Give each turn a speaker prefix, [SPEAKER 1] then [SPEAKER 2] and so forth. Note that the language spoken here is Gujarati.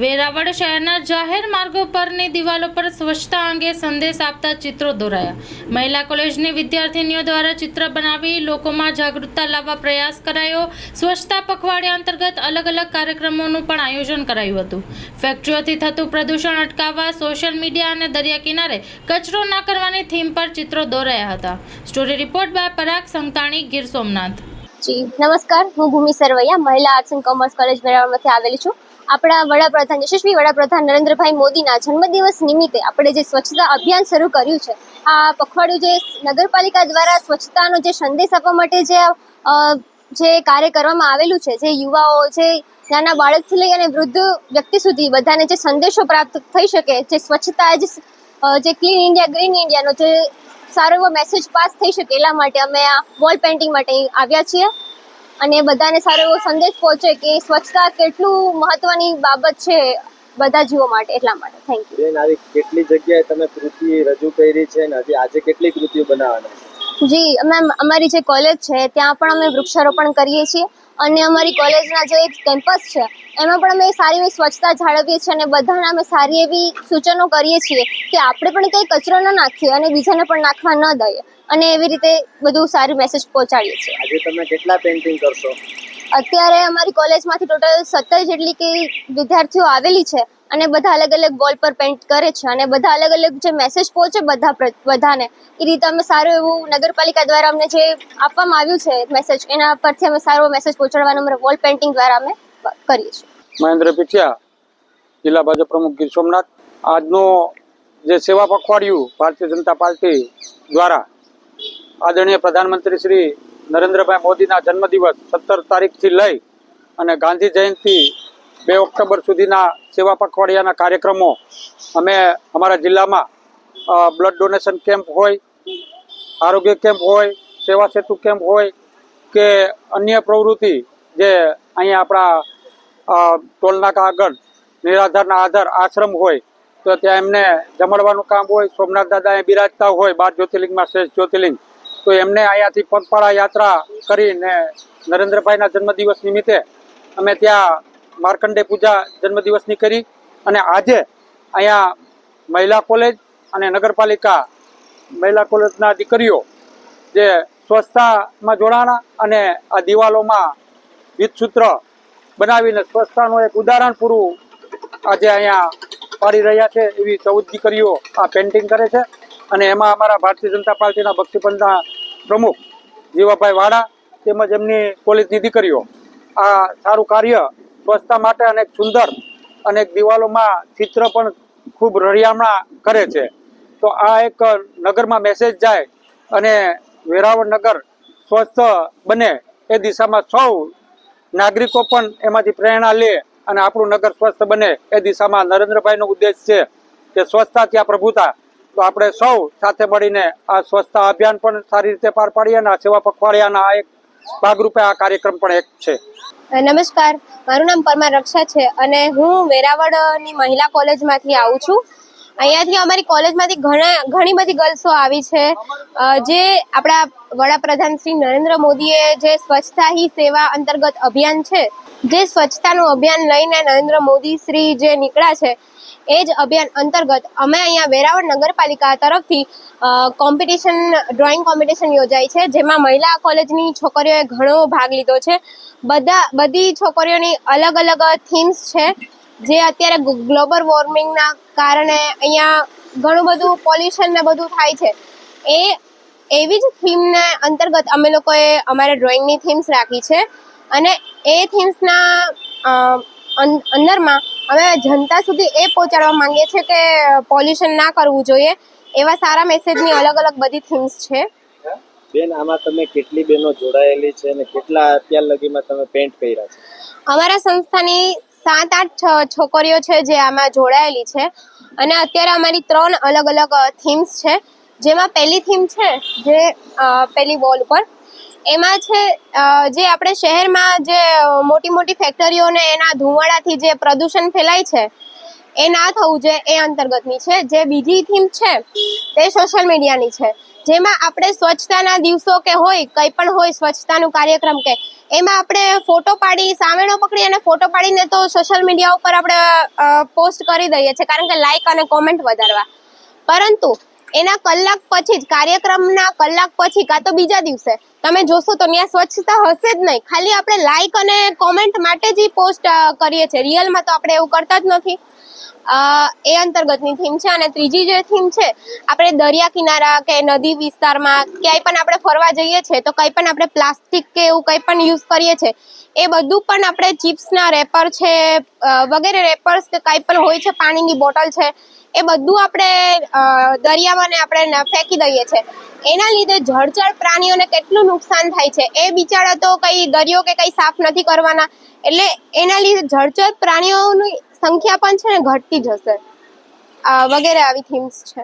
[SPEAKER 1] વેરાવળ શહેરના જાહેર માર્ગો પરની દિવાલો પર સ્વચ્છતા અંગે સંદેશ આપતા ચિત્રો દોરાયા. મહિલા કોલેજની વિદ્યાર્થીનીઓ દ્વારા ચિત્ર બનાવી લોકોમાં જાગૃતતા લાવવા પ્રયાસ કરાયો. સ્વચ્છતા પખવાડિયા અંતર્ગત અલગ અલગ કાર્યક્રમોનું પણ આયોજન કરાયું હતું. ફેક્ટરીઓથી થતું પ્રદૂષણ અટકાવવા, સોશિયલ મીડિયા અને દરિયા કિનારે કચરો ના કરવાની થીમ પર ચિત્રો દોરાયા હતા. Story report by Parag Santani, Gir Somnath.
[SPEAKER 2] જી, નમસ્કાર. હું ભૂમિ સરવૈયા, મહિલા આર્ટ્સ એન્ડ કોમર્સ કોલેજ વેરાવળમાંથી આવેલી છું. આપણા વડાપ્રધાન યશસ્વી વડાપ્રધાન નરેન્દ્રભાઈ મોદીના જન્મદિવસ નિમિત્તે આપણે જે સ્વચ્છતા અભિયાન શરૂ કર્યું છે, આ પખવાડિયું જે નગરપાલિકા દ્વારા સ્વચ્છતાનો જે સંદેશ આપવા માટે જે જે કાર્ય કરવામાં આવેલું છે, જે યુવાઓ, જે નાના બાળકથી લઈ અને વૃદ્ધ વ્યક્તિ સુધી બધાને જે સંદેશો પ્રાપ્ત થઈ શકે, જે સ્વચ્છતા જ જે ક્લીન ઇન્ડિયા ગ્રીન ઇન્ડિયાનો જે સારો એવો મેસેજ પાસ થઈ શકે એટલા માટે અમે આ વોલ પેઇન્ટિંગ માટે આવ્યા છીએ. અને બધાને સારો એવો સંદેશ પહોંચે કે સ્વચ્છતા કેટલું મહત્વની બાબત છે બધા જીવો માટે એટલા માટે. થેન્ક યુ
[SPEAKER 3] બેન આવી કેટલી જગ્યાએ તમે કૃતિ રજૂ કરી છે ને હજી આજે કેટલી કૃતિઓ બનાવવાના
[SPEAKER 2] જી મેમ અમારી જે કોલેજ છે ત્યાં પણ અમે વૃક્ષારોપણ કરીએ છીએ. અને અમારી કોલેજના જે એક કેમ્પસ છે એમાં પણ અમે સારી એવી સ્વચ્છતા જાળવીએ છીએ અને બધાને અમે સારી એવી સૂચનો કરીએ છીએ કે આપણે પણ કંઈ કચરો ન નાખીએ અને બીજાને પણ નાખવા ન દઈએ અને એવી રીતે બધું સારું મેસેજ પહોંચાડીએ છીએ.
[SPEAKER 3] આજે તમે કેટલા પેઇન્ટિંગ કરશો?
[SPEAKER 2] અત્યારે અમારી કોલેજમાંથી ટોટલ સત્તર જેટલી કે વિદ્યાર્થીઓ આવેલી છે અને બધા અલગ અલગ વોલ પર પેન્ટ કરે છે અને બધા અલગ અલગ જે મેસેજ પહોંચે બધા બધાને, એ રીતે અમે સારું એવું નગરપાલિકા દ્વારા અમને જે આપવામાં આવ્યું છે મેસેજ એના પરથી અમે સારો મેસેજ પહોંચાડવાનો અમે વોલ પેઇન્ટિંગ દ્વારા અમે કરીએ છીએ.
[SPEAKER 4] મહેન્દ્ર પીઠિયા, જિલ્લા ભાજપ પ્રમુખ ગીર સોમનાથ, આજનો જે સેવા પખવાડિયું ભારતીય જનતા પાર્ટી દ્વારા આદરણીય પ્રધાનમંત્રી શ્રી નરેન્દ્રભાઈ મોદીના જન્મદિવસ સત્તર તારીખથી લઈ અને ગાંધી જયંતિ બે ઓક્ટોબર સુધીના સેવા પખવાડિયાના કાર્યક્રમો અમે અમારા જિલ્લામાં બ્લડ ડોનેશન કેમ્પ હોય, આરોગ્ય કેમ્પ હોય, સેવા સેતુ કેમ્પ હોય કે અન્ય પ્રવૃત્તિ જે અહીંયા આપણા ટોલનાકા આગળ નિરાધારના આધાર આશ્રમ હોય, તો ત્યાં એમને જમાડવાનું કામ હોય, સોમનાથ દાદા અહીં બિરાજતા હોય, બાર જ્યોતિર્લિંગમાં શ્રેષ્ઠ જ્યોતિર્લિંગ, તો એમને અહીંયાથી પગપાળા યાત્રા કરીને નરેન્દ્રભાઈના જન્મદિવસ નિમિત્તે અમે ત્યાં માર્કંડે પૂજા જન્મદિવસની કરી અને આજે અહીંયા મહિલા કોલેજ અને નગરપાલિકા મહિલા કોલેજના દીકરીઓ જે સ્વચ્છતામાં જોડાણા અને આ દિવાલોમાં વિધસૂત્ર બનાવીને સ્વચ્છતાનું એક ઉદાહરણ પૂરું આજે અહીંયા પાડી રહ્યા છે એવી ચૌદ દીકરીઓ આ પેન્ટિંગ કરે છે. અને એમાં અમારા ભારતીય જનતા પાર્ટીના ભક્તિપંથના પ્રમુખ જીવાભાઈ વાડા તેમજ એમની કોલેજની દીકરીઓ. આ સારું કાર્ય સ્વચ્છતા માટે અને સુંદર અને દિવાલોમાં ચિત્ર પણ ખૂબ રળિયામણા કરે છે. તો આ એક નગરમાં મેસેજ જાય અને વેરાવળ નગર સ્વસ્થ બને એ દિશામાં સૌ નાગરિકો પણ એમાંથી પ્રેરણા લે અને આપણું નગર સ્વસ્થ બને એ દિશામાં નરેન્દ્રભાઈનો ઉદ્દેશ છે કે સ્વચ્છતા ત્યાં પ્રભુતા. તો આપણે સૌ સાથે મળીને આ સ્વચ્છતા અભિયાન પણ સારી રીતે પાર પાડીએ અને આ સેવા પખવાડિયાના આ એક ભાગરૂપે આ કાર્યક્રમ પણ એક છે.
[SPEAKER 2] નમસ્કાર. મારું નામ પરમાર રક્ષા છે અને હું વેરાવળની મહિલા કોલેજમાંથી આવું છું. અહીંયાથી અમારી કોલેજમાંથી ઘણા, ઘણી બધી ગર્લ્સો આવી છે. જે આપણા વડાપ્રધાન શ્રી નરેન્દ્ર મોદીએ જે સ્વચ્છતા હી સેવા અંતર્ગત અભિયાન છે જે સ્વચ્છતાનું અભિયાન લઈને નરેન્દ્ર મોદી શ્રી જે નીકળ્યા છે, એ જ અભિયાન અંતર્ગત અમે અહીંયા વેરાવળ નગરપાલિકા તરફથી કોમ્પિટિશન ડ્રોઈંગ કોમ્પિટિશન યોજાઈ છે, જેમાં મહિલા કોલેજની છોકરીઓએ ઘણો ભાગ લીધો છે. બધા, બધી છોકરીઓની અલગ અલગ થીમ્સ છે. જે અત્યારે ગ્લોબલ વોર્મિંગના કારણે અહીંયા ઘણું બધું પોલ્યુશન ને બધું થાય છે. એ, એવી જ થીમને અંતર્ગત અમે લોકોએ અમારે ડ્રોઈંગની થીમ્સ રાખી છે. અને એ થીમ્સના અંદરમાં અમે જનતા સુધી એ પહોંચાડવા માંગીએ છીએ કે પોલ્યુશન ના કરવું જોઈએ. એવા સારા મેસેજની અલગ અલગ બધી થીમ્સ છે.
[SPEAKER 3] બેન આમાં તમે કેટલી બહેનો જોડાયેલી છે અને કેટલા અત્યાર લગીમાં તમે પેન્ટ કર્યા છે?
[SPEAKER 2] અમારા સંસ્થાની સાત આઠ છોકરીઓ છે જે આમાં જોડાયેલી છે. અને અત્યારે અમારી ત્રણ અલગ અલગ થીમ્સ છે. જેમાં પહેલી થીમ છે જે પહેલી વોલ ઉપર. એમાં છે જે આપણે શહેરમાં જે મોટી મોટી ફેક્ટરીઓને એના ધુમાડાથી જે પ્રદૂષણ ફેલાય છે, એ ના થવું જોઈએ એ અંતર્ગતની છે. જે બીજી થીમ છે, તે સોશિયલ મીડિયાની છે. જેમાં આપણે સ્વચ્છતાના દિવસો કે હોય, કંઈ પણ હોય સ્વચ્છતાનું કાર્યક્રમ કે, એમાં આપણે ફોટો પાડી, સામેનો પકડી અને ફોટો પાડીને તો સોશિયલ મીડિયા ઉપર આપણે પોસ્ટ કરી દઈએ છીએ. કારણ કે લાઇક અને કોમેન્ટ વધારવા. પરંતુ એના કલાક પછી જ, કાર્યક્રમના કલાક પછી કાં તો બીજા દિવસે. તમે જોશો તો ત્યાં સ્વચ્છતા હશે જ નહીં. ખાલી આપણે લાઈક અને કોમેન્ટ માટે જ પોસ્ટ કરીએ છીએ. રિયલમાં તો આપણે એવું કરતા જ નથી. એ અંતર્ગતની થીમ છે અને ત્રીજી જે થીમ છે, આપણે દરિયા કિનારા કે નદી વિસ્તારમાં ક્યાંય પણ આપણે ફરવા જઈએ છીએ તો કંઈ પણ આપણે પ્લાસ્ટિક કે એવું કંઈ પણ યુઝ કરીએ છીએ એ બધું પણ આપણે ચિપ્સના રેપર છે વગેરે રેપર્સ કે કંઈ પણ હોય છે, પાણીની બોટલ છે, એ બધું આપણે દરિયામાં આપણે ફેંકી દઈએ છીએ એના લીધે જળચર પ્રાણીઓને કેટલું નુકસાન થાય છે, એ બિચારા તો કંઈ દરિયો કે કંઈ સાફ નથી કરવાના, એટલે એના લીધે જળચર પ્રાણીઓની સંખ્યા પણ છે ને ઘટતી જશે. વગેરે આવી થીમ્સ છે.